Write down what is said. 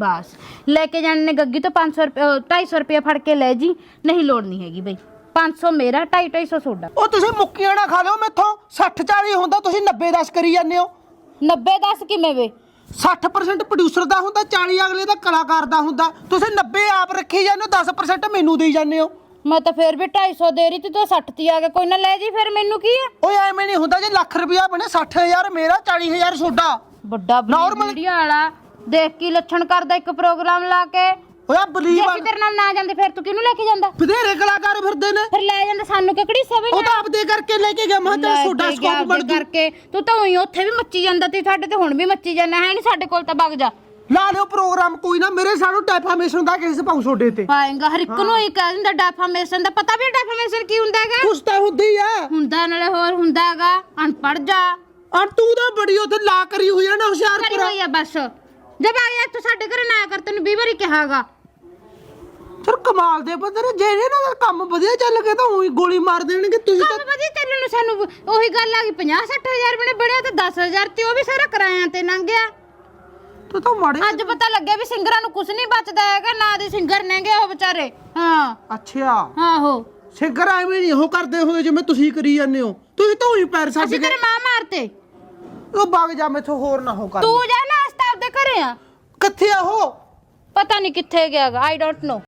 ਬਸ। ਲੈ ਕੇ ਜਾਣ ਨੇ ਗੱਗੀ ਤੋਂ 500 ਰੁਪਏ 250 ਰੁਪਏ ਫੜ ਕੇ ਲੈ ਜੀ। ਨਹੀਂ ਲੋੜ ਨਹੀਂ ਹੈਗੀ ਬਈ। 500 ਮੇਰਾ 250 250 ਤੁਹਾਡਾ। ਉਹ ਤੁਸੀਂ ਮੁੱਕੀਆਂ ਨਾ ਖਾ ਲਿਓ ਮੈਥੋਂ। 60 40 ਹੁੰਦਾ ਤੁਸੀਂ 90 10 ਕਰੀ ਜਾਂਦੇ ਹੋ। 90 10 ਕਿਵੇਂ ਵੇ? 60% ਪ੍ਰੋਡਿਊਸਰ ਦਾ ਹੁੰਦਾ 40 ਅਗਲੇ ਦਾ ਕਲਾਕਾਰ ਦਾ ਹੁੰਦਾ। ਤੁਸੀਂ 90 ਆਪ ਰੱਖੀ ਜਾਂਦੇ ਹੋ 10% ਮੈਨੂੰ ਦੇਈ ਜਾਂਦੇ ਹੋ। ਮੈਂ ਤਾਂ ਫੇਰ ਵੀ 250 ਦੇ ਰਹੀ ਤੇ ਤੂੰ 60 ਤੇ ਆ ਗਿਆ ਕੋਈ ਨਾ ਲੈ ਜੀ ਫਿਰ ਮੈਨੂੰ ਕੀ ਹੈ ਓਏ ਐਵੇਂ ਨਹੀਂ ਹੁੰਦਾ ਜੇ ਲੱਖ ਰੁਪਇਆ ਬਣੇ 60000 ਮੇਰਾ 40000 ਤੁਹਾਡਾ। ਵੱਡਾ ਵੀਡੀਓ ਵਾਲਾ। ਦੇਖ ਕੀ ਲੱਛਣ ਕਰਦਾ ਇੱਕ ਪ੍ਰੋਗਰਾਮ ਲਾ ਕੇ। ਓਏ ਜੇ ਬਲੀਵ ਅਸੀਂ ਤੇਰੇ ਨਾਲ ਨਾ ਜਾਂਦੇ ਫਿਰ ਤੂੰ ਕਿਹਨੂੰ ਲੈ ਕੇ ਜਾਂਦਾ? ਬਥੇਰੇ ਕਲਾਕਾਰ ਫਿਰਦੇ ਨੇ। ਫਿਰ ਲੈ ਜਾਂਦਾ ਸਾਨੂੰ ਕਿਕੜੀ ਸਵੇ ਉਹ ਤਾਂ ਆਪਦੇ ਕਰਕੇ ਲੈ ਕੇ ਗਿਆ। ਮੈਂ ਕਿਹਾ ਤੁਹਾਡਾ ਸਕੋਪ ਬਣ ਜੂ। ਕਰਕੇ। ਤੂੰ ਤਾਂ ਉਹੀ ਉੱਥੇ ਵੀ ਮੱਚੀ ਜਾਂਦਾ ਤੇ ਸਾਡੇ ਤੇ ਹੁਣ ਵੀ ਮੱਚੀ ਜਾਂਦਾ ਹੈ ਨਹੀਂ ਸਾਡੇ ਕੋਲ ਤਾਂ ਵਗ ਜਾ। ਲਾ ਲਿਓ ਪ੍ਰੋਗਰਾਮ ਕੋਈ ਨਾ ਮੇਰੇ ਸਾਨੂੰ ਡੈਫਾਮੇਸ਼ਨ ਦਾ ਕੇਸ ਪਾਉ ਛੋਡੇ ਤੇ। ਪਾਏਗਾ ਹਰ ਇੱਕ ਨੂੰ ਹੀ। ਕਹਿ ਦਿੰਦਾ ਡੈਫਾਮੇਸ਼ਨ ਦਾ। ਪਤਾ ਵੀ ਡੈਫਾਮੇਸ਼ਨ ਕੀ ਹੁੰਦਾ ਹੈਗਾ? ਕੁਛ ਤਾਂ ਹੁੰਦੀ ਆ। ਹੁੰਦਾ ਨਾਲੇ ਹੋਰ ਹੁੰਦਾ ਹੈਗਾ ਅਨਪੜ ਜਾ। ਆ ਤੂੰ ਤਾਂ ਬੜੀ ਉੱਥੇ ਲਾ ਕਰੀ ਹੋਈ ਆ ਨਾ ਕਰੀ ਹੁਸ਼ਿਆਰਪੁਰ ਹੋਈ ਆ ਬਸ। ਜਦ ਆ ਗਿਆ ਤੂੰ ਸਾਡੇ ਘਰੇ ਨਾ ਆਇਆ ਕਰ ਤੈਨੂੰ 20 ਵਾਰੀ ਕਿਹਾਗਾ। ਫਿਰ ਕਮਾਲ ਦੇ ਬੰਦੇ ਨੇ ਜੇ ਦਾ ਕੰਮ ਵਧੀਆ ਚੱਲ ਗਿਆ ਤਾਂ ਉਹੀ ਗੋਲੀ ਮਾਰ ਦੇਣਗੇ ਤੁਸੀਂ ਤਾਂ ਕੰਮ ਵਧੀਆ ਚੱਲਣ ਨੂੰ ਸਾਨੂੰ ਉਹੀ ਗੱਲ ਆ ਗਈ 50 60000 ਬਣੇ ਬੜਿਆ ਤਾਂ 10000 ਤੇ ਉਹ ਵੀ ਸਾਰਾ ਕਿਰਾਇਆਂ ਤੇ ਲੰਘਿਆ ਤੂੰ ਤਾਂ ਮਾੜੇ ਅੱਜ ਪਤਾ ਲੱਗਿਆ ਵੀ ਸਿੰਗਰਾਂ ਨੂੰ ਕੁਝ ਨਹੀਂ ਬਚਦਾ ਹੈਗਾ ਨਾ ਦੇ ਸਿੰਗਰ ਨੇਗੇ ਉਹ ਵਿਚਾਰੇ। ਹਾਂ। ਅੱਛਾ। ਆਹੋ। ਸਿੰਗਰ ਐਵੇਂ ਨਹੀਂ ਉਹ ਕਰਦੇ ਹੋਏ ਜਿਵੇਂ ਤੁਸੀਂ ਕਰੀ ਜਾਂਦੇ ਹੋ। ਤੁਸੀਂ ਤਾਂ ਉਹੀ ਪੈਰ ਛੱਡ ਅਸੀਂ ਤੇਰੇ ਮਾਂ ਮਾਰਤੇ। ਉਹ ਵਗ ਜਾ ਮੈਥੋਂ ਹੋਰ ਨਾ ਹੋ ਕਰ ਤੂੰ ਜਾ ਆ? ਕਿੱਥੇ ਆ ਉਹ? ਪਤਾ ਨਹੀਂ ਕਿੱਥੇ ਗਿਆਗਾ ਆਈ ਡੋਂਟ ਨੋ